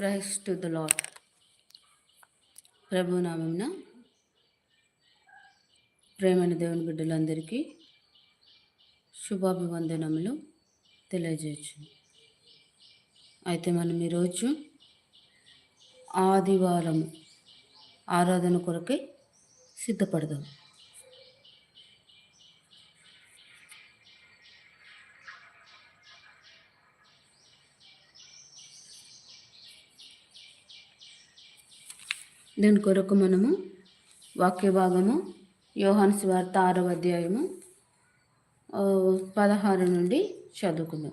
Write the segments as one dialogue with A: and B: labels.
A: Price to the lord ప్రభునామంన ప్రేమైన దేవుని బిడ్డలందరికీ శుభాభివందనములు తెలియజేయచ్చు. అయితే మనం ఈరోజు ఆదివారం ఆరాధన కొరకై సిద్ధపడదాం. దీని కొరకు మనము వాక్య భాగము యోహాన్ వార్త ఆరవ అధ్యాయము పదహారు నుండి చదువుకుందాం.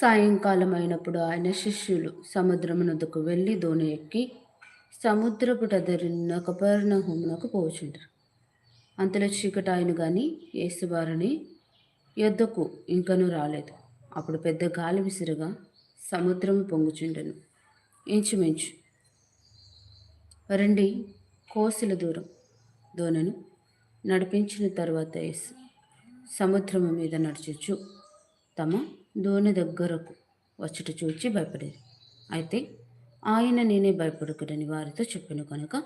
A: సాయంకాలం అయినప్పుడు ఆయన శిష్యులు సముద్రమునకు వెళ్ళి దోణి ఎక్కి సముద్రపు టదరిన కపర్ణహోమునకు పోచుంటారు అంతలో చీకటి ఆయన కానీ యేసువారిని యొద్దకు ఇంకనూ రాలేదు. అప్పుడు పెద్ద గాలి విసిరగా సముద్రం పొంగుచుండెను. ఇంచుమించు రెండు కోసుల దూరం దోనను నడిపించిన తర్వాత యేసు సముద్రము మీద నడుచుచు తమ దోణి దగ్గరకు వచ్చుట చూచి భయపడేది. అయితే ఆయన నేనే భయపడకుడని వారితో చెప్పిన కనుక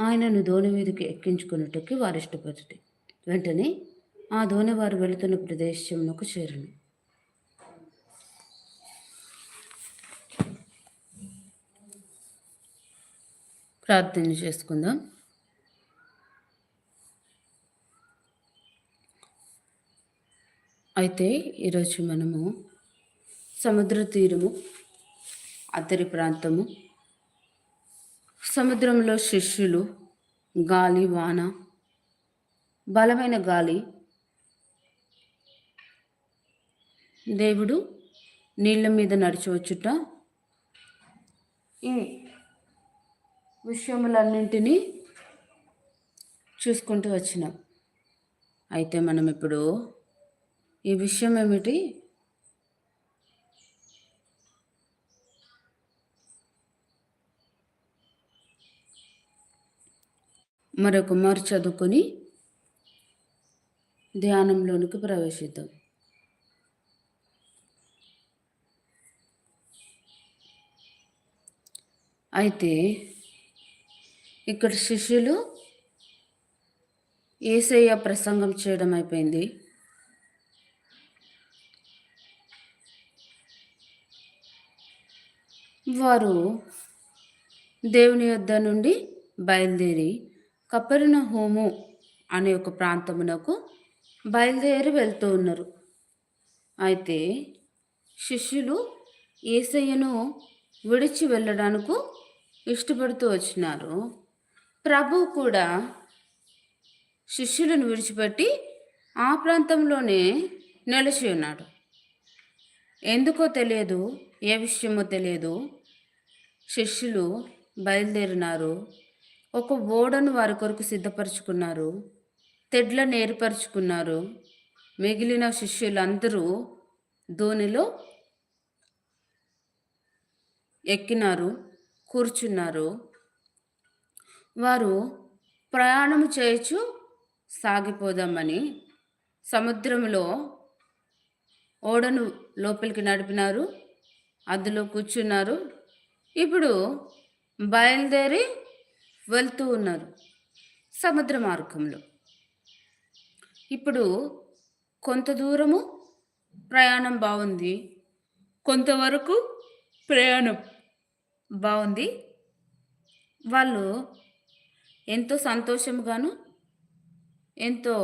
A: ఆయనను దోణి మీదకి ఎక్కించుకున్నట్టుకి వారు ఇష్టపడుతుంది వెంటనే ఆ దోణి వారు వెళుతున్న ప్రదేశంలోకి చేరను. ప్రార్థన చేసుకుందాం. అయితే ఈరోజు మనము సముద్ర తీరము అతరి ప్రాంతము సముద్రంలో శిష్యులు గాలి వాన బలమైన గాలి దేవుడు నీళ్ళ మీద నడిచవచ్చుట ఈ విషయములన్నింటినీ చూసుకుంటూ వచ్చినాం. అయితే మనం ఇప్పుడు ఈ విషయం ఏమిటి? మరొక మారు చదువుకొని ధ్యానంలోనికి ప్రవేశిద్దాం. అయితే ఇక్కడ శిష్యులు ఏసయ్య ప్రసంగం చేయడం అయిపోయింది. వారు దేవుని యొద్ద నుండి బయలుదేరి కపరిన హోము అనే ఒక ప్రాంతమునకు బయలుదేరి వెళ్తూ ఉన్నారు. అయితే శిష్యులు ఏసయ్యను విడిచి వెళ్ళడానికి ఇష్టపడుతూ వచ్చినారు. ప్రభు కూడా శిష్యులను విడిచిపెట్టి ఆ ప్రాంతంలోనే నిలిచి ఉన్నాడు. ఎందుకో తెలియదు ఏ విషయమో తెలియదు. శిష్యులు బయలుదేరినారు. ఒక ఓడను వారి కొరకు సిద్ధపరచుకున్నారు. తెడ్లను ఏర్పరచుకున్నారు మిగిలిన శిష్యులందరూ ధోనిలో ఎక్కినారు కూర్చున్నారు. వారు ప్రయాణం చేయొచ్చు సాగిపోదామని సముద్రంలో ఓడను లోపలికి నడిపినారు. అందులో కూర్చున్నారు. ఇప్పుడు బయలుదేరి వెళ్తూ ఉన్నారు సముద్ర మార్గంలో. ఇప్పుడు కొంత దూరము ప్రయాణం బాగుంది కొంతవరకు ప్రయాణం బాగుంది వాళ్ళు ఎంతో సంతోషముగాను ఎంతో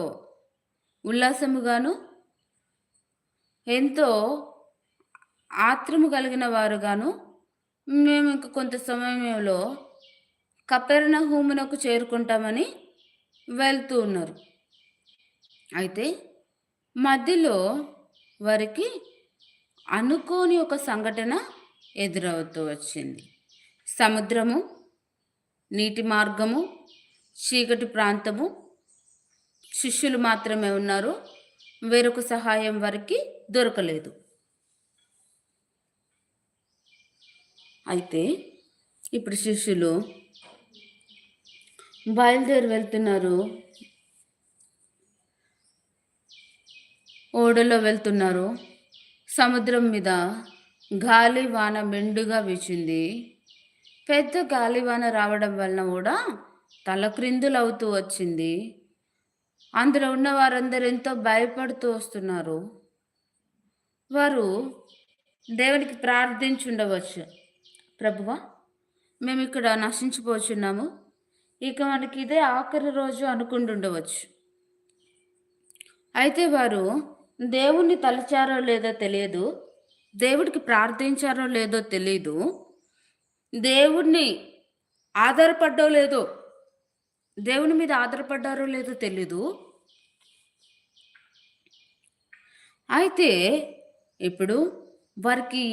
A: ఉల్లాసముగాను ఎంతో ఆత్రము కలిగిన వారుగాను మేము ఇంక కొంత సమయంలో కపెరణ హూమునకు చేరుకుంటామని వెళ్తూ ఉన్నారు. అయితే మధ్యలో వారికి అనుకోని ఒక సంఘటన ఎదురవుతూ వచ్చింది. సముద్రము నీటి మార్గము చీకటి ప్రాంతము. శిష్యులు మాత్రమే ఉన్నారు. వేరొక సహాయం వారికి దొరకలేదు. అయితే ఇప్పుడు శిష్యులు బయలుదేరి వెళ్తున్నారు. ఓడలో వెళ్తున్నారు. సముద్రం మీద గాలి వాన మెండుగా వీచింది. పెద్ద గాలివాన రావడం వలన కూడా తలక్రిందులవుతూ వచ్చింది. అందులో ఉన్న వారందరూ ఎంతో భయపడుతూ వస్తున్నారు. వారు దేవునికి ప్రార్థించుండవచ్చు. ప్రభువా మేము ఇక్కడ నశించిపోచున్నాము. ఇక మనకి ఇదే ఆఖరి రోజు అనుకుంటుండవచ్చు అయితే వారు దేవుణ్ణి తలచారో లేదో తెలియదు దేవుడికి ప్రార్థించారో లేదో తెలియదు దేవుణ్ణి ఆధారపడ్డో లేదో దేవుని మీద ఆధారపడ్డారో లేదో తెలీదు. అయితే ఇప్పుడు వారికి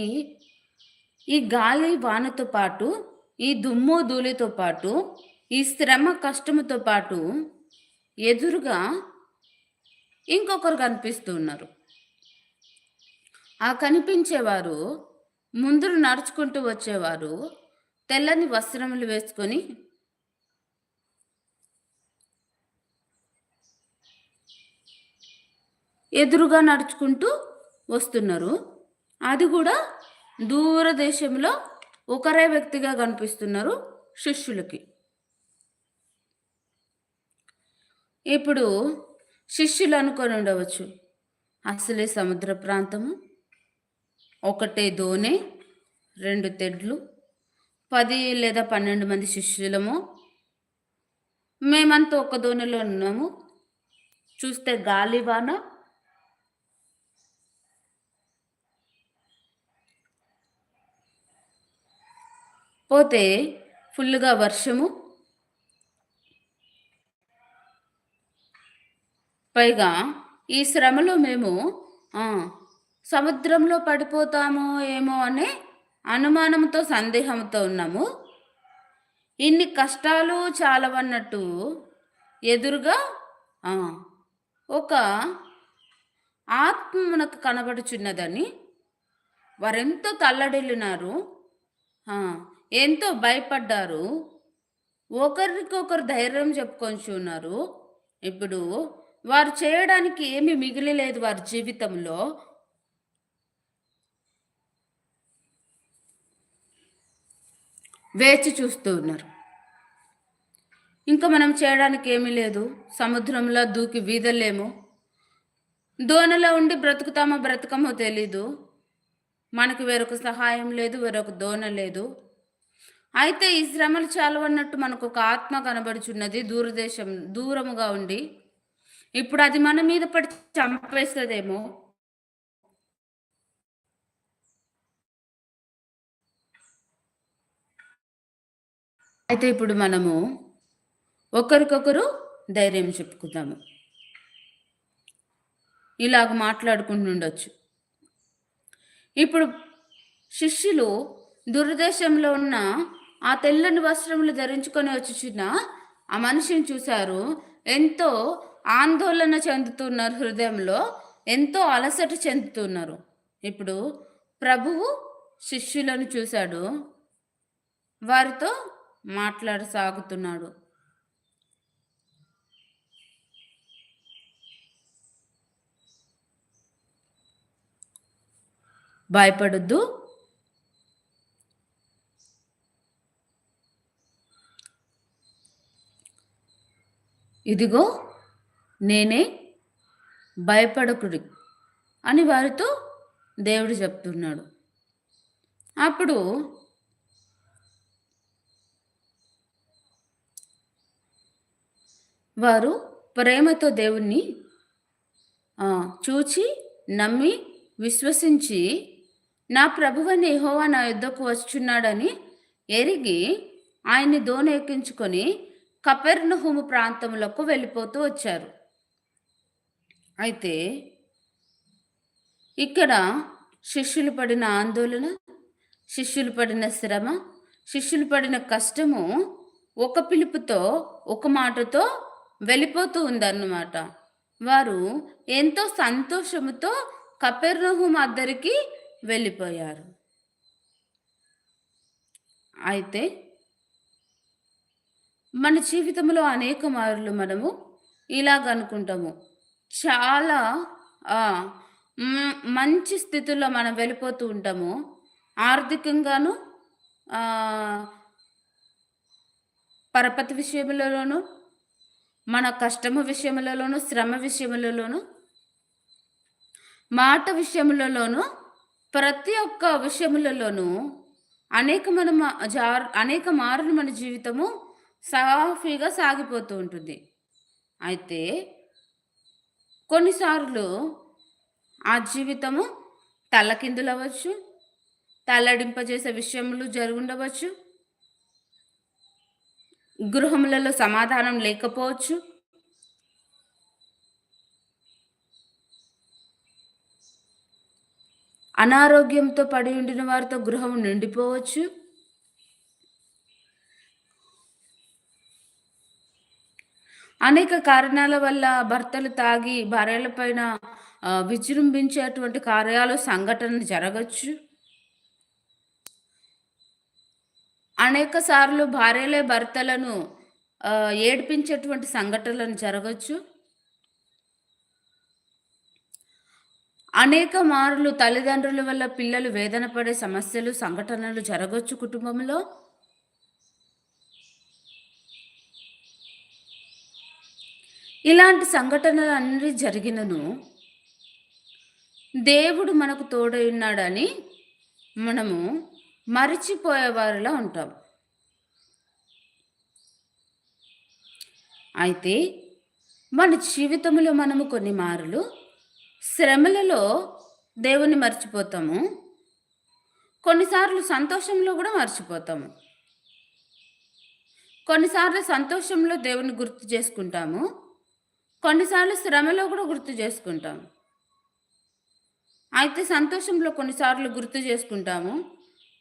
A: ఈ గాలి వానతో పాటు ఈ దుమ్ము ధూళితో పాటు ఈ శ్రమ కష్టముతో పాటు ఎదురుగా ఇంకొకరు కనిపిస్తూ ఉన్నారు. ఆ కనిపించేవారు ముందు నడుచుకుంటూ వచ్చేవారు తెల్లని వస్త్రములు వేసుకొని ఎదురుగా నడుచుకుంటూ వస్తున్నారు. అది కూడా దూరదేశంలో ఒకరే వ్యక్తిగా కనిపిస్తున్నారు శిష్యులకి. ఇప్పుడు శిష్యులు అనుకొని ఉండవచ్చు. అసలే సముద్ర ప్రాంతము. ఒకటే దోనె రెండు తెడ్లు పది లేదా పన్నెండు మంది శిష్యులము. మేమంతా ఒక దోణిలో ఉన్నాము. చూస్తే గాలివాన పోతే ఫుల్గా వర్షము పైగా ఈ శ్రమలో మేము సముద్రంలో పడిపోతామో ఏమో అనే అనుమానంతో సందేహంతో ఉన్నాము. ఇన్ని కష్టాలు చాలవన్నట్టు ఎదురుగా ఒక ఆత్మ మనకు కనబడుచున్నదని వారెంతో తల్లడిల్లినారు. ఎంతో భయపడ్డారు. ఒకరికొకరు ధైర్యం చెప్పుకొని ఉన్నారు ఇప్పుడు వారు చేయడానికి ఏమి మిగిలిలేదు వారి జీవితంలో. వేచి చూస్తూ ఉన్నారు. ఇంకా మనం చేయడానికి ఏమీ లేదు. సముద్రంలో దూకి వీధలేము. దోణలో ఉండి బ్రతుకుతామో బ్రతకమో తెలీదు. మనకు వేరొక సహాయం లేదు వేరొక దోణ లేదు. అయితే ఈ శ్రమలు చాలవన్నట్టు మనకు ఒక ఆత్మ కనబడుచున్నది దూరదేశం దూరముగా ఉండి. ఇప్పుడు అది మన మీద పడి చంపేస్తుందేమో. అయితే ఇప్పుడు మనము ఒకరికొకరు ధైర్యం చెప్పుకుందాము. ఇలాగ మాట్లాడుకుంటుండొచ్చు. ఇప్పుడు శిష్యులు దురదేశంలో ఉన్న ఆ తెల్లని వస్త్రములు ధరించుకొని వచ్చిన ఆ మనిషిని చూశారు. ఎంతో ఆందోళన చెందుతున్నారు హృదయంలో ఎంతో అలసట చెందుతున్నారు. ఇప్పుడు ప్రభువు శిష్యులను చూశాడు. వారితో మాట్లాడసాగుతున్నాడు. భయపడద్దు. ఇదిగో నేనే భయపడకుడి అని వారితో దేవుడు చెప్తున్నాడు. అప్పుడు వారు ప్రేమతో దేవుణ్ణి చూచి నమ్మి విశ్వసించి నా ప్రభువని యహోవా నా యుద్ధకు వచ్చున్నాడని ఎరిగి ఆయన్ని దోనెక్కించుకొని కపెర్నహుము ప్రాంతములకు వెళ్ళిపోతూ వచ్చారు. అయితే ఇక్కడ శిష్యులు పడిన ఆందోళన శిష్యులు పడిన శ్రమ శిష్యులు పడిన కష్టము ఒక పిలుపుతో ఒక మాటతో వెళ్ళిపోతూ ఉందన్నమాట. వారు ఎంతో సంతోషముతో కపెర్నహుం అద్దరికి వెళ్ళిపోయారు. అయితే మన జీవితంలో అనేక మార్లు మనము ఇలాగ అనుకుంటాము చాలా మంచి స్థితిలో మనం వెళ్ళిపోతూ ఉంటాము. ఆర్థికంగాను పరపతి విషయములలోను, మన కష్టము విషయములలోను, శ్రమ విషయములలోను, మాట విషయములలోను, ప్రతి ఒక్క విషయములలోనూ అనేక మన జా అనేక మారులు మన జీవితము సాఫీగా సాగిపోతూ ఉంటుంది. అయితే కొన్నిసార్లు ఆ జీవితము తల్లకిందులవచ్చు తల్లడింపజేసే విషయములు జరుగుండవచ్చు. గృహములలో సమాధానం లేకపోవచ్చు. అనారోగ్యంతో పడి ఉండిన వారితో గృహం నిండిపోవచ్చు. అనేక కారణాల వల్ల భర్తలు తాగి భార్యల పైన విజృంభించేటువంటి కార్యాలు, సంఘటనలు జరగచ్చు అనేక సార్లు భార్యలే భర్తలను ఆహ్, ఏడిపించేటువంటి సంఘటనలు జరగొచ్చు. అనేక మార్లు తల్లిదండ్రుల వల్ల పిల్లలు వేదన పడే సమస్యలు, సంఘటనలు జరగచ్చు కుటుంబంలో. ఇలాంటి సంఘటనలన్నీ జరిగినను దేవుడు మనకు తోడై ఉన్నాడని మనము మరిచిపోయేవారిలా ఉంటాం. అయితే మన జీవితంలో మనము కొన్ని మారులు శ్రమలలో దేవుణ్ణి మర్చిపోతాము. కొన్నిసార్లు సంతోషంలో కూడా మర్చిపోతాము. కొన్నిసార్లు సంతోషంలో దేవుని గుర్తు చేసుకుంటాము. కొన్నిసార్లు శ్రమలో కూడా గుర్తు చేసుకుంటాం అయితే సంతోషంలో కొన్నిసార్లు గుర్తు చేసుకుంటాము.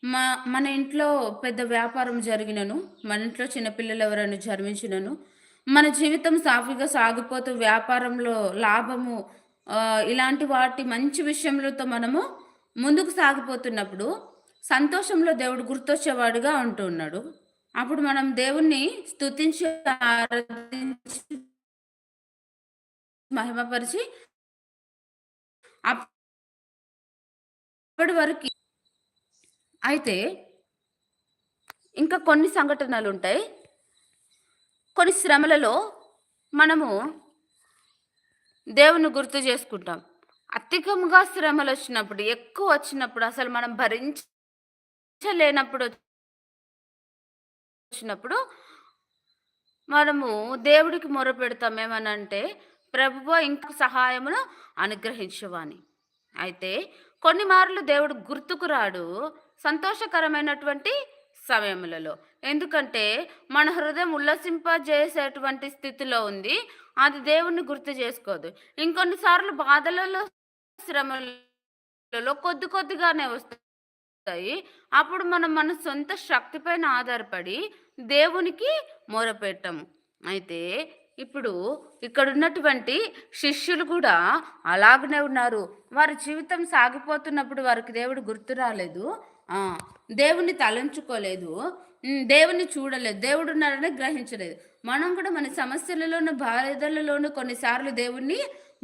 A: మా మన ఇంట్లో పెద్ద వ్యాపారం జరిగినను, మన ఇంట్లో చిన్నపిల్లలు ఎవరైనా జన్మించినను, మన జీవితం సాఫీగా సాగిపోతూ వ్యాపారంలో లాభము ఇలాంటి వాటి మంచి విషయములతో మనము ముందుకు సాగిపోతున్నప్పుడు, సంతోషంలో దేవుడు గుర్తొచ్చేవాడుగా ఉంటూ ఉన్నాడు. అప్పుడు మనం దేవుణ్ణి స్తుతించి, ఆరాధించి మహిమపరిచి అప్పటి వరకు అయితే ఇంకా కొన్ని సంఘటనలు ఉంటాయి కొన్ని శ్రమలలో మనము దేవుని గుర్తు చేసుకుంటాం. అధికంగా ఎక్కువ వచ్చినప్పుడు అసలు మనం భరించలేనప్పుడు వచ్చినప్పుడు మనము దేవుడికి మొరపెడతాం ఏమనంటే, ప్రభువా ఇంకా సహాయమును అనుగ్రహించువాని అయితే కొన్ని మార్లు దేవుడు గుర్తుకు రాడు సంతోషకరమైనటువంటి సమయములలో. ఎందుకంటే మన హృదయం ఉల్లసింపజేసేటువంటి స్థితిలో ఉంది. అది దేవుణ్ణి గుర్తు చేసుకోదు. ఇంకొన్ని సార్లు బాధలలో, శ్రమలలో కొద్ది కొద్దిగానే వస్తాయి. అప్పుడు మనం మన సొంత శక్తిపైన ఆధారపడి దేవునికి మొరపెట్టము. అయితే ఇప్పుడు ఇక్కడున్నటువంటి శిష్యులు కూడా అలాగనే ఉన్నారు. వారి జీవితం సాగిపోతున్నప్పుడు వారికి దేవుడు గుర్తు రాలేదు. ఆ! దేవుణ్ణి తలంచుకోలేదు. దేవుణ్ణి చూడలేదు. దేవుడు ఉన్నారని గ్రహించలేదు. మనం కూడా మన సమస్యలలోను, బాధలలోను కొన్నిసార్లు దేవుణ్ణి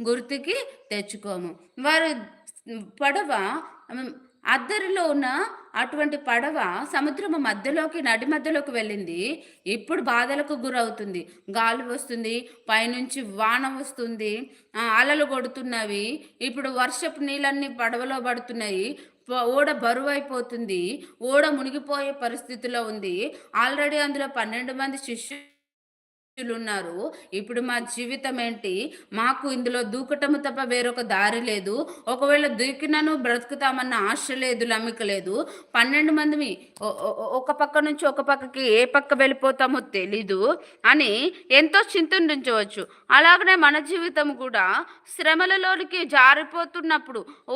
A: గుర్తుకి తెచ్చుకోము. వారు పడవ అద్దరిలో ఉన్న అటువంటి పడవ సముద్రము మధ్యలోకి, నడి మధ్యలోకి వెళ్ళింది. ఇప్పుడు బాధలకు గురవుతుంది. గాలి వస్తుంది. పైనుంచి వాన వస్తుంది. అలలు కొడుతున్నవి. ఇప్పుడు వర్షపు నీళ్ళన్నీ పడవలో పడుతున్నాయి. ఓడ బరువు అయిపోతుంది ఓడ మునిగిపోయే పరిస్థితిలో ఉంది. ఆల్రెడీ అందులో 12 మంది ఉన్నారు ఇప్పుడు మా జీవితం ఏంటి? మాకు ఇందులో దూకటము తప్ప వేరొక దారి లేదు. ఒకవేళ దూకినను బ్రతుకుతామన్న ఆశ లేదు, నమ్మిక లేదు. పన్నెండు మంది ఒక పక్క నుంచి ఒక పక్కకి ఏ పక్క వెళ్ళిపోతామో తెలీదు అని ఎంతో చింతించవచ్చు. అలాగనే మన జీవితం కూడా శ్రమలలోనికి జారిపోతున్నప్పుడు, ఓ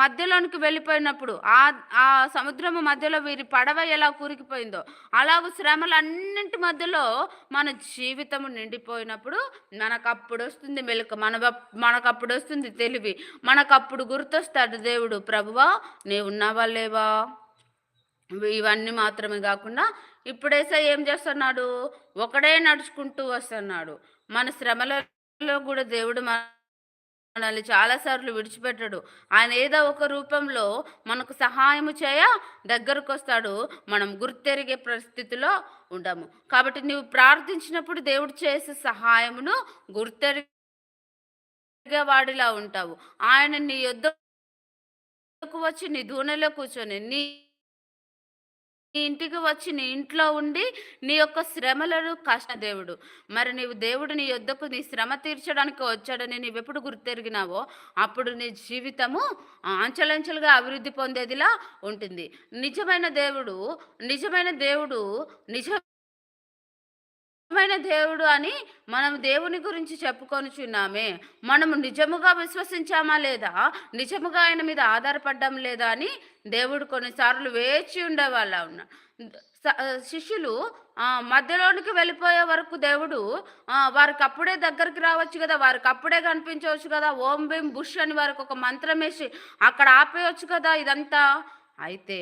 A: మధ్యలోనికి వెళ్ళిపోయినప్పుడు ఆ ఆ సముద్రము మధ్యలో వీరి పడవ ఎలా కూరికిపోయిందో అలాగ శ్రమలన్నింటి మధ్యలో మన జీవితము నిండిపోయినప్పుడు మనకప్పుడొస్తుంది మెలుక. మన మనకప్పుడు వస్తుంది తెలివి. మనకప్పుడు గుర్తొస్తాడు దేవుడు. ప్రభువా! నీవున్నావా లేవా? ఇవన్నీ మాత్రమే కాకుండా ఇప్పుడేసా ఏం చేస్తున్నాడు? ఒకడే నడుచుకుంటూ వస్తున్నాడు. మన శ్రమలలో కూడా దేవుడు మన మనల్ని చాలాసార్లు విడిచిపెట్టడు. ఆయన ఏదో ఒక రూపంలో మనకు సహాయము చేయ దగ్గరకు వస్తాడు మనం గుర్తెరిగే పరిస్థితిలో ఉండము. కాబట్టి నువ్వు ప్రార్థించినప్పుడు దేవుడు చేసే సహాయమును గుర్తెరిగే వాడిలా ఉంటావు. ఆయన నీ యొద్దకు వచ్చి నీ దూనెలో కూర్చొని నీ నీ ఇంటికి వచ్చి నీ ఇంట్లో ఉండి నీ యొక్క శ్రమలను కష్ట దేవుడు. మరి నీవు దేవుడు నీ యొద్దకు నీ శ్రమ తీర్చడానికి వచ్చాడని నీవెప్పుడు గుర్తెరిగినావో అప్పుడు నీ జీవితము అంచెలంచెలుగా అభివృద్ధి పొందేదిలా ఉంటుంది. నిజమైన దేవుడు నిజమైన దేవుడు నిజ నిజమైన దేవుడు అని మనం దేవుని గురించి చెప్పుకొనిచున్నామే. మనము నిజముగా విశ్వసించామా లేదా? నిజముగా ఆయన మీద ఆధారపడ్డం లేదా అని దేవుడు కొన్నిసార్లు వేచి ఉండేవాళ్ళ ఉన్నా. శిష్యులు మధ్యలోనికి వెళ్ళిపోయే వరకు దేవుడు వారికి అప్పుడే దగ్గరికి రావచ్చు కదా వారికి అప్పుడే కనిపించవచ్చు కదా ఓం భీం బుష్ అని వారికి ఒక మంత్రం వేసి అక్కడ ఆపేయచ్చు కదా ఇదంతా. అయితే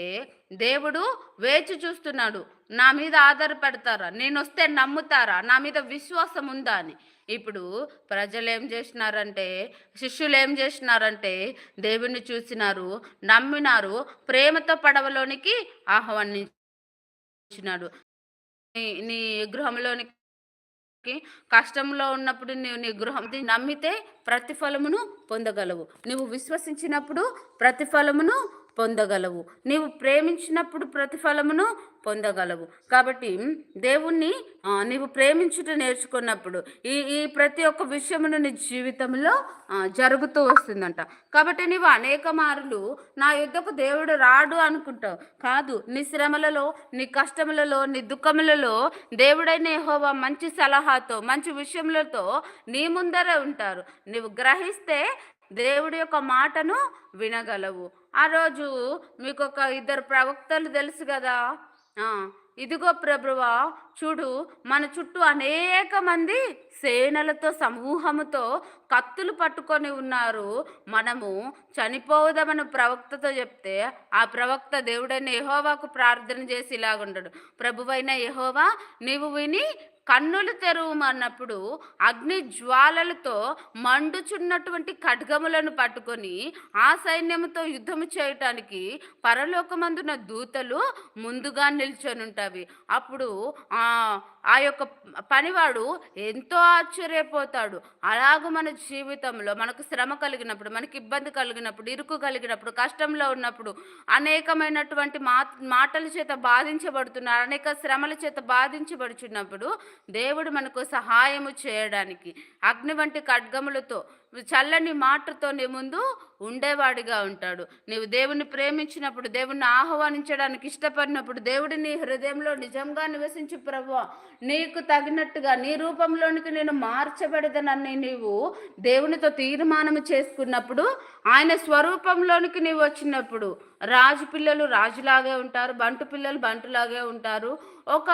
A: దేవుడు వేచి చూస్తున్నాడు. నా మీద ఆధారపడతారా? నేను వస్తే నమ్ముతారా? నా మీద విశ్వాసం ఉందా అని. ఇప్పుడు ప్రజలు ఏం చేసినారంటే శిష్యులు ఏం చేసినారంటే దేవుణ్ణి చూసినారు నమ్మినారు ప్రేమతో పడవలోనికి ఆహ్వానించినాడు. నీ నీ గృహంలోనికి కష్టంలో ఉన్నప్పుడు నీవు నీ గృహం నమ్మితే ప్రతిఫలమును పొందగలవు. నువ్వు విశ్వసించినప్పుడు ప్రతిఫలమును పొందగలవు. నీవు ప్రేమించినప్పుడు ప్రతిఫలమును పొందగలవు. కాబట్టి దేవుణ్ణి నీవు ప్రేమించుట నేర్చుకున్నప్పుడు ఈ ఈ ప్రతి ఒక్క విషయమును నీ జీవితంలో జరుగుతూ వస్తుందంట. కాబట్టి నీవు అనేక మారులు నా యుద్ధకు దేవుడు రాడు అనుకుంటావు. కాదు నీ శ్రమలలో నీ కష్టములలో నీ దుఃఖములలో దేవుడైన యహోవా మంచి సలహాతో మంచి విషయములతో నీ ముందరే ఉంటారు. నీవు గ్రహిస్తే దేవుడి యొక్క మాటను వినగలవు. ఆ రోజు మీకు ఒక ఇద్దరు ప్రవక్తలు తెలుసు కదా? ఇదిగో ప్రభువా చూడు మన చుట్టూ అనేక మంది సేనలతో సమూహముతో కత్తులు పట్టుకొని ఉన్నారు. మనము చనిపోదామని ప్రవక్తతో చెప్తే ఆ ప్రవక్త దేవుడైన యహోవాకు ప్రార్థన చేసి ఇలాగుండడు ప్రభువైన యహోవా నీవు విని కన్నులు తెరువమన్నప్పుడు అగ్ని జ్వాలలతో మండుచున్నటువంటి ఖడ్గములను పట్టుకొని ఆ సైన్యముతో యుద్ధము చేయటానికి పరలోకమందున దూతలు ముందుగా నిల్చొనుంటవి. అప్పుడు ఆ ఆ యొక్క పనివాడు ఎంతో ఆశ్చర్యపోతాడు. అలాగ మన జీవితంలో మనకు శ్రమ కలిగినప్పుడు మనకి ఇబ్బంది కలిగినప్పుడు ఇరుకు కలిగినప్పుడు కష్టంలో ఉన్నప్పుడు అనేకమైనటువంటి మా మాటల చేత బాధించబడుతున్నారు అనేక శ్రమల చేత బాధించబడుచున్నప్పుడు దేవుడు మనకు సహాయము చేయడానికి. అగ్ని వంటి ఖడ్గములతో చల్లని మాటతో నీ ముందు ఉండేవాడిగా ఉంటాడు. నీవు దేవుని ప్రేమించినప్పుడు దేవుణ్ణి ఆహ్వానించడానికి ఇష్టపడినప్పుడు దేవుడి నీ హృదయంలో నిజంగా నివసించి ప్రభు నీకు తగినట్టుగా నీ రూపంలోనికి నేను మార్చబడదనని నీవు దేవునితో తీర్మానం చేసుకున్నప్పుడు ఆయన స్వరూపంలోనికి నీవు వచ్చినప్పుడు రాజు పిల్లలు రాజులాగే ఉంటారు బంటు పిల్లలు బంటులాగే ఉంటారు. ఒక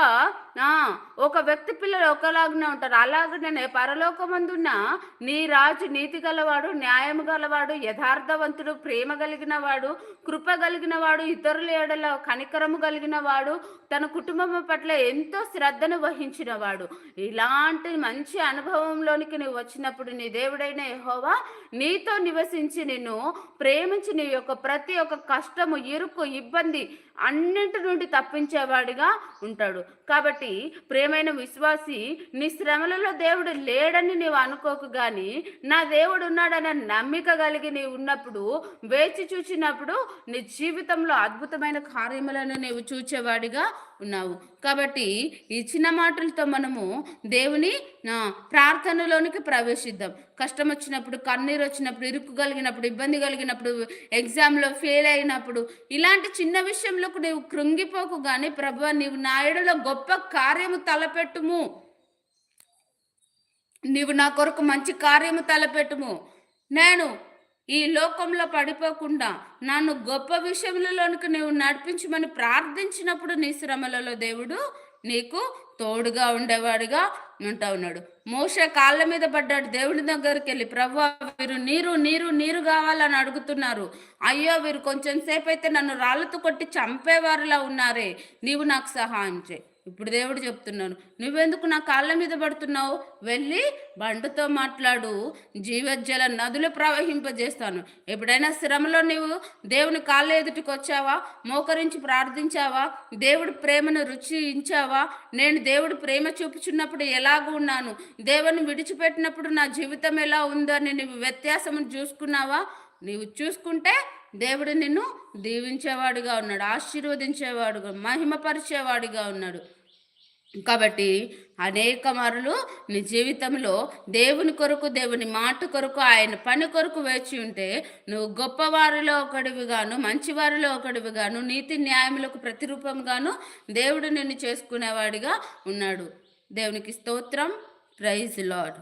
A: ఒక వ్యక్తి పిల్లలు ఒకలాగానే ఉంటారు. అలాగనే పరలోకమందున్న నీ రాజు నీతి గలవాడు న్యాయం గలవాడు యథార్థవంతుడు ప్రేమ కలిగిన వాడు కృప కలిగిన వాడు ఇతరుల ఏడల కనికరము కలిగిన వాడు తన కుటుంబం పట్ల ఎంతో శ్రద్ధను వహించిన వాడు. ఇలాంటి మంచి అనుభవంలోనికి నువ్వు వచ్చినప్పుడు నీ దేవుడైన యహోవా నీతో నివసించి నిన్ను ప్రేమించి నీ యొక్క ప్రతి ఒక్క కష్టము ఇరుకు ఇబ్బంది అన్నింటి నుండి తప్పించేవాడిగా ఉంటాడు. కాబట్టి ప్రేమైన విశ్వాసి నీ శ్రమలలో దేవుడు లేడని నీవు అనుకోకు కానీ నా దేవుడు ఉన్నాడన్న నమ్మిక కలిగి నీవు ఉన్నప్పుడు వేచి చూచినప్పుడు నీ జీవితంలో అద్భుతమైన కార్యములను నీవు చూచేవాడిగా ఉన్నావు. కాబట్టి ఇచ్చిన మాటలతో మనము దేవుని ప్రార్థనలోనికి ప్రవేశిద్దాం. కష్టం వచ్చినప్పుడు కన్నీరు వచ్చినప్పుడు ఇరుక్కు కలిగినప్పుడు ఇబ్బంది కలిగినప్పుడు ఎగ్జామ్లో ఫెయిల్ అయినప్పుడు ఇలాంటి చిన్న విషయంలో నీవు కృంగిపోకు కానీ ప్రభు నీవు నాయుడులో గొప్ప కార్యము తలపెట్టుము. నీవు నా కొరకు మంచి కార్యము తలపెట్టుము. నేను ఈ లోకంలో పడిపోకుండా నన్ను గొప్ప విషయములలోనికి నీవు నడిపించమని ప్రార్థించినప్పుడు నీ శ్రమలలో దేవుడు నీకు తోడుగా ఉండేవాడిగా ఉంటా ఉన్నాడు. మోస కాళ్ళ మీద పడ్డాడు. దేవుడి దగ్గరికి వెళ్ళి ప్రభు వీరు నీరు నీరు నీరు కావాలని అడుగుతున్నారు. అయ్యో వీరు కొంచెం సేపు అయితే నన్ను రాళ్ళతో కొట్టి చంపేవారిలా ఉన్నారే. నీవు నాకు సహాయం చేయి. ఇప్పుడు దేవుడు చెప్తున్నాను నువ్వెందుకు నా కాళ్ళ మీద పడుతున్నావు? వెళ్ళి బండుతో మాట్లాడు. జీవజల నదులు ప్రవహింపజేస్తాను. ఎప్పుడైనా శ్రమలో నీవు దేవుని కాళ్ళ ఎదుటికి వచ్చావా మోకరించి ప్రార్థించావా? దేవుడి ప్రేమను రుచించావా నేను దేవుడి ప్రేమ చూపుచున్నప్పుడు ఎలాగ ఉన్నాను? దేవుని విడిచిపెట్టినప్పుడు నా జీవితం ఎలా ఉందని నువ్వు వ్యత్యాసం చూసుకున్నావా? నీవు చూసుకుంటే దేవుడు నిన్ను దీవించేవాడుగా ఉన్నాడు ఆశీర్వదించేవాడుగా మహిమపరిచేవాడిగా ఉన్నాడు. కాబట్టి అనేక మరులు నీ జీవితంలో దేవుని కొరకు దేవుని మాట కొరకు ఆయన పని కొరకు వేచి ఉంటే నువ్వు గొప్పవారిలో ఒకడివిగాను మంచివారిలో ఒకడివిగాను నీతి న్యాయములకు ప్రతిరూపంగాను దేవుడు నిన్ను చేసుకునేవాడిగా ఉన్నాడు. దేవునికి స్తోత్రం. Praise lord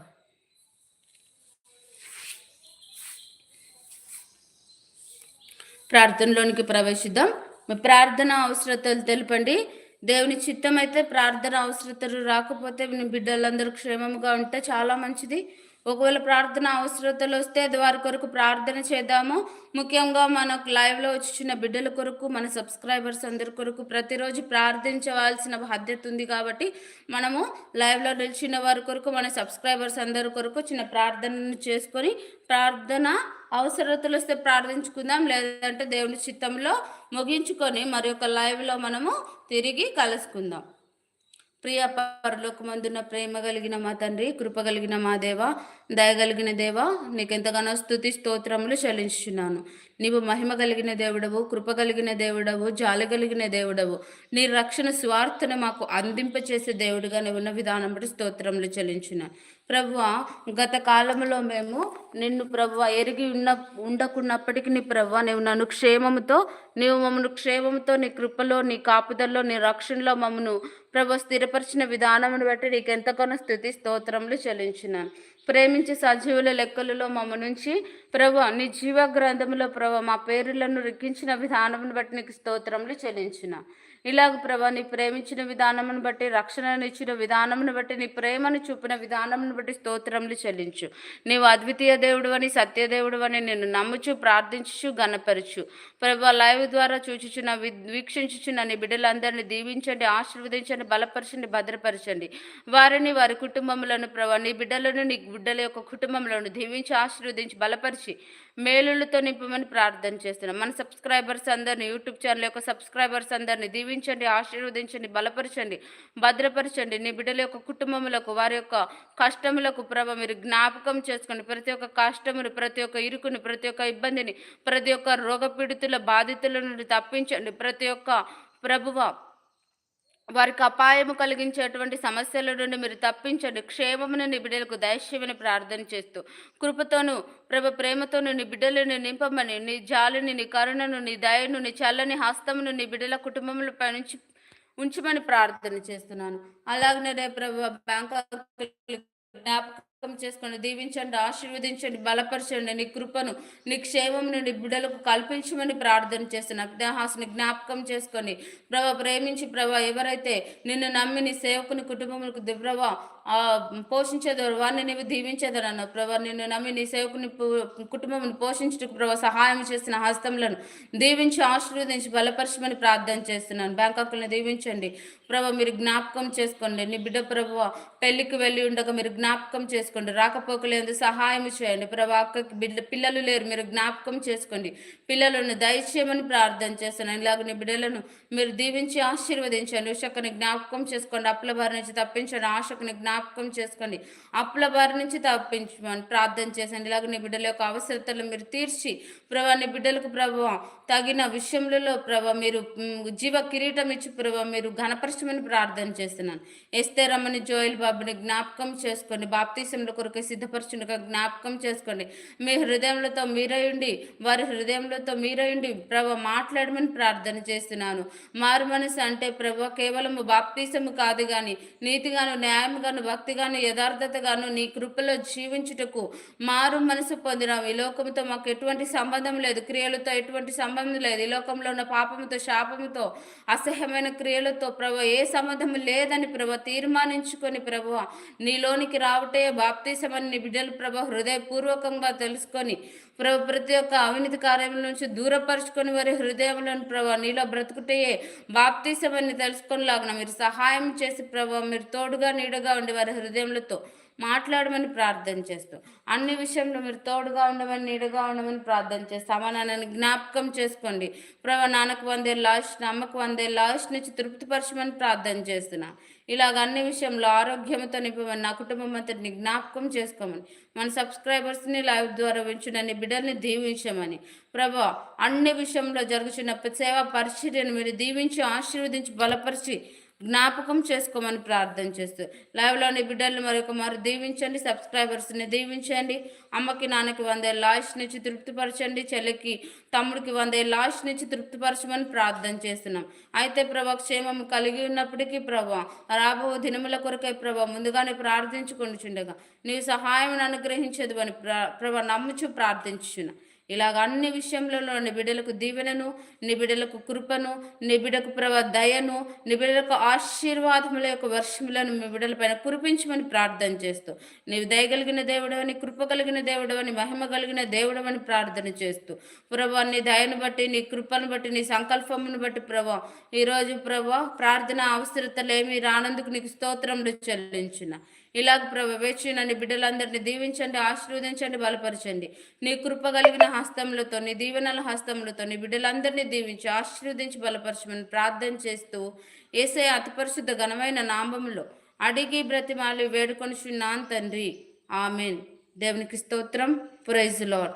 A: ప్రార్థనలోనికి ప్రవేశిద్దాం. మీ ప్రార్థన అవసరతలు తెలుపండి. దేవుని చిత్తం అయితే ప్రార్థన అవసరతలు రాకపోతే బిడ్డలందరూ క్షేమంగా ఉంటే చాలా మంచిది. ఒకవేళ ప్రార్థన అవసరతలు వస్తే అది వారి కొరకు ప్రార్థన చేద్దాము. ముఖ్యంగా మనకు లైవ్లో వచ్చిన బిడ్డల కొరకు మన సబ్స్క్రైబర్స్ అందరి కొరకు ప్రతిరోజు ప్రార్థించవలసిన బాధ్యత ఉంది కాబట్టి మనము లైవ్లో నిలిచిన వారి కొరకు మన సబ్స్క్రైబర్స్ అందరి కొరకు చిన్న ప్రార్థనను చేసుకొని ప్రార్థన అవసరతలు వస్తే ప్రార్థించుకుందాం లేదంటే దేవుని చిత్తంలో ముగించుకొని మరి ఒక లైవ్లో మనము తిరిగి కలుసుకుందాం. ప్రియ పరలోకమందున్న ప్రేమ కలిగిన మా తండ్రి కృప కలిగిన మా దేవ దయగలిగిన దేవ నీకెంతగానో స్థుతి స్తోత్రములు చెల్లించున్నాను నీవు మహిమ కలిగిన దేవుడవు కృప కలిగిన దేవుడవు జాలి కలిగిన దేవుడవు. నీ రక్షణ స్వార్థను మాకు అందింపచేసే దేవుడిగా నువ్వు ఉన్న విధానం బట్టి స్తోత్రములు చెల్లించున్నాను ప్రభువ గత కాలంలో మేము నిన్ను ప్రభువ ఎరిగి ఉన్న ఉండకున్నప్పటికీ నీ ప్రభు నీవు నన్ను క్షేమముతో నీవు మమ్మను క్షేమంతో నీ కృపలో నీ కాపుదల్లో నీ రక్షణలో మమ్మను ప్రభు స్థిరపరిచిన విధానమును బట్టి నీకు ఎంతగానో స్థుతి స్తోత్రములు చెల్లించినాను ప్రేమించి సజీవుల లెక్కలలో మమ్మ నుంచి ప్రభు నీ జీవ గ్రంథములో ప్రభు మా పేరులను రిక్కించిన విధానమును బట్టి నీకు స్తోత్రములు చెల్లించిన. ఇలాగ ప్రభా నీ ప్రేమించిన విధానమును బట్టి రక్షణను ఇచ్చిన విధానమును బట్టి నీ ప్రేమను చూపిన విధానమును బట్టి స్తోత్రములు చెల్లించు. నీవు అద్వితీయ దేవుడు అని సత్యదేవుడు అని నేను నమ్ముచు ప్రార్థించు గనపరచు ప్రభా లైవ్ ద్వారా చూచుచున్న వీక్షించుచున్న నీ బిడ్డలందరినీ దీవించండి ఆశీర్వదించండి బలపరచండి భద్రపరచండి. వారిని వారి కుటుంబములను ప్రభా నీ బిడ్డలను నీ బిడ్డల యొక్క కుటుంబంలోను దీవించి ఆశీర్వదించి బలపరిచి మేలులతో నింపమని ప్రార్థన చేస్తున్నాం. మన సబ్స్క్రైబర్స్ అందరినీ యూట్యూబ్ ఛానల్ యొక్క సబ్స్క్రైబర్స్ అందరినీ దీవించండి ఆశీర్వదించండి బలపరచండి భద్రపరచండి. నీ బిడ్డల యొక్క కుటుంబములకు వారి యొక్క కష్టములకు ప్రభ మీరు జ్ఞాపకం చేసుకోండి ప్రతి ఒక్క కష్టమును ప్రతి ఒక్క ఇరుకుని ప్రతి ఒక్క ఇబ్బందిని ప్రతి ఒక్క రోగపీడితుల బాధితుల నుండి తప్పించండి. ప్రతి ఒక్క ప్రభువ వారికి అపాయము కలిగించేటువంటి సమస్యల నుండి మీరు తప్పించండి. క్షేమమును నీ బిడ్డలకు దైశ్యమని ప్రార్థన చేస్తూ కృపతోను ప్రభ ప్రేమతోను నీ బిడ్డలను నింపమని నీ జాలిని నీ కరుణను నీ దయను నీ చల్లని హస్తమును నీ బిడ్డల కుటుంబములపై నుంచి ఉంచమని ప్రార్థన చేస్తున్నాను. అలాగనే ప్రభు బ్యాంక్ జ్ఞాపకం చేసుకోండి దీవించండి ఆశీర్వదించండి బలపరచండి. నీ కృపను నీ క్షేమం నుండి బిడ్డలకు కల్పించమని ప్రార్థన చేస్తున్న. దేహాసుని జ్ఞాపకం చేసుకొని ప్రభా ప్రేమించి ప్రభ ఎవరైతే నిన్ను నమ్మి నీ సేవకుని కుటుంబములకు దివ్రవ పోషించేదారు వారిని నీవు దీవించేదారు అన్న ప్రభా నిన్ను నమ్మి నీ సేవకుని కుటుంబం పోషించడానికి ప్రభా సహాయం చేసిన హస్తములను దీవించి ఆశీర్వదించి బలపరచమని ప్రార్థన చేస్తున్నాను. బ్యాంకాకులను దీవించండి. ప్రభా మీరు జ్ఞాపకం చేసుకోండి. నీ బిడ్డ ప్రభు పెళ్ళికి వెళ్ళి ఉండగా మీరు జ్ఞాపకం చేసుకోండి. రాకపోకలేదు సహాయం చేయండి. ప్రభా బిడ్డ పిల్లలు లేరు. మీరు జ్ఞాపకం చేసుకోండి. పిల్లలను దయచేయమని ప్రార్థన చేస్తున్నాను. ఇలాగని బిడ్డలను మీరు దీవించి ఆశీర్వదించండి. ఉషకని జ్ఞాపకం చేసుకోండి. అప్పుల బారి నుంచి తప్పించండి. ఆశకుని జ్ఞాపకం చేసుకోండి. అప్పుల బారి నుంచి తప్పించమని ప్రార్థన చేసండి ఇలాగని బిడ్డల యొక్క అవసరతలు మీరు తీర్చి ప్రభా నీ బిడ్డలకు ప్రభావ తగిన విషయంలో ప్రభా మీరు జీవ కిరీటం ఇచ్చి ప్రభా మీరు ఘనపరచమని ప్రార్థన చేస్తున్నాను. ఎస్తే రమ్మని జోయల్ బాబుని జ్ఞాపకం చేసుకోండి. బాప్తీసంలో కొరకు సిద్ధపరచుండగా జ్ఞాపకం చేసుకోండి. మీ హృదయంలో మీరయుండి వారి హృదయంలో మీరయుండి ప్రభ మాట్లాడమని ప్రార్థన చేస్తున్నాను. మారు మనసు అంటే ప్రభ కేవలము బాప్తీసము కాదు కానీ నీతిగాను న్యాయంగాను భక్తిగాను యథార్థతగాను నీ కృపలో జీవించుటకు మారు మనసు పొందినాం. ఈ లోకంతో మాకు ఎటువంటి సంబంధం లేదు. క్రియలతో ఎటువంటి సంబంధం లేదు. ఈ లోకంలో ఉన్న పాపముతో శాపముతో అసహ్యమైన క్రియలతో ప్రభ ఏ సంబంధం లేదని ప్రభ తీర్మానించుకొని ప్రభు నీలోనికి రావటే బాప్తీసమని బిడ్డలు ప్రభ హృదయపూర్వకంగా తెలుసుకొని ప్రభు ప్రతి ఒక్క అవినీతి కార్యముల నుంచి దూరపరుచుకొని వారి హృదయములను ప్రభా నీలో బ్రతుకుటయే బాప్తీసమని తెలుసుకొనిలాగున మీరు సహాయం చేసి ప్రభు మీరు తోడుగా నీడగా ఉండి వారి హృదయములతో మాట్లాడమని ప్రార్థన చేస్తాం అన్ని విషయంలో మీరు తోడుగా ఉండమని నీడగా ఉండమని ప్రార్థన చేస్తాం అమ్మ నాన్నని జ్ఞాపకం చేసుకోండి. ప్రభా నాన్నకు వందే లాస్ట్ అమ్మకు వందే లాస్ట్ నుంచి తృప్తిపరచమని ప్రార్థన చేస్తున్నా. ఇలాగ అన్ని విషయంలో ఆరోగ్యంతో నింపమని నా కుటుంబం అంతటిని జ్ఞాపకం చేసుకోమని మన సబ్స్క్రైబర్స్ని లైవ్ ద్వారా వించునని బిడ్డల్ని దీవించమని. ప్రభా అన్ని విషయంలో జరుగుతున్న సేవా పరిచర్యను మీరు దీవించి ఆశీర్వదించి బలపరిచి జ్ఞాపకం చేసుకోమని ప్రార్థన చేస్తూ. లైవ్లోని బిడ్డలు మరొక మరి దీవించండి సబ్స్క్రైబర్స్ని దీవించండి అమ్మకి నాన్నకి వందే లాస్ట్ నుంచి తృప్తిపరచండి చెల్లికి తమ్ముడికి వందే లాస్ట్ నుంచి తృప్తిపరచమని ప్రార్థన చేస్తున్నాం. అయితే ప్రభా క్షేమం కలిగి ఉన్నప్పటికీ ప్రభా రాబో దినముల కొరకై ప్రభా ముందుగానే ప్రార్థించుకొని చుండగా నీ సహాయం అనుగ్రహించదు అని ప్ర ప్రభా నమ్ముచు ప్రార్థించుచున్నా. ఇలాగ అన్ని విషయంలో నీ బిడ్డలకు దీవెనను నీ బిడ్డలకు కృపను నీ బిడ్డకు ప్రభ దయను నీ బిడ్డలకు ఆశీర్వాదముల యొక్క వర్షములను మీ బిడ్డలపైన కురిపించమని ప్రార్థన చేస్తూ నీవు దయగలిగిన దేవుడవని కృప కలిగిన దేవుడవని మహిమ కలిగిన దేవుడవని ప్రార్థన చేస్తూ ప్రభా నీ దయను బట్టి నీ కృపను బట్టి నీ సంకల్పమును బట్టి ప్రభా ఈరోజు ప్రభా ప్రార్థన అవసరతలేమి రానందుకు నీకు స్తోత్రములు చెల్లించిన. ఇలాగ ప్రభు వేచి బిడ్డలందరినీ దీవించండి ఆశీర్వదించండి బలపరచండి. నీ కృప కలిగిన హస్తములతో నీ దీవెనల హస్తములతో నీ బిడ్డలందరినీ దీవించి ఆశీర్వదించి బలపరచమని ప్రార్థన చేస్తూ ఏసే అతిపరిశుద్ధ ఘనమైన నామములో అడిగి బ్రతిమాలి వేడుకొని నాన్ తండ్రి. ఆమెన్. దేవునికి స్తోత్రం. Praise lord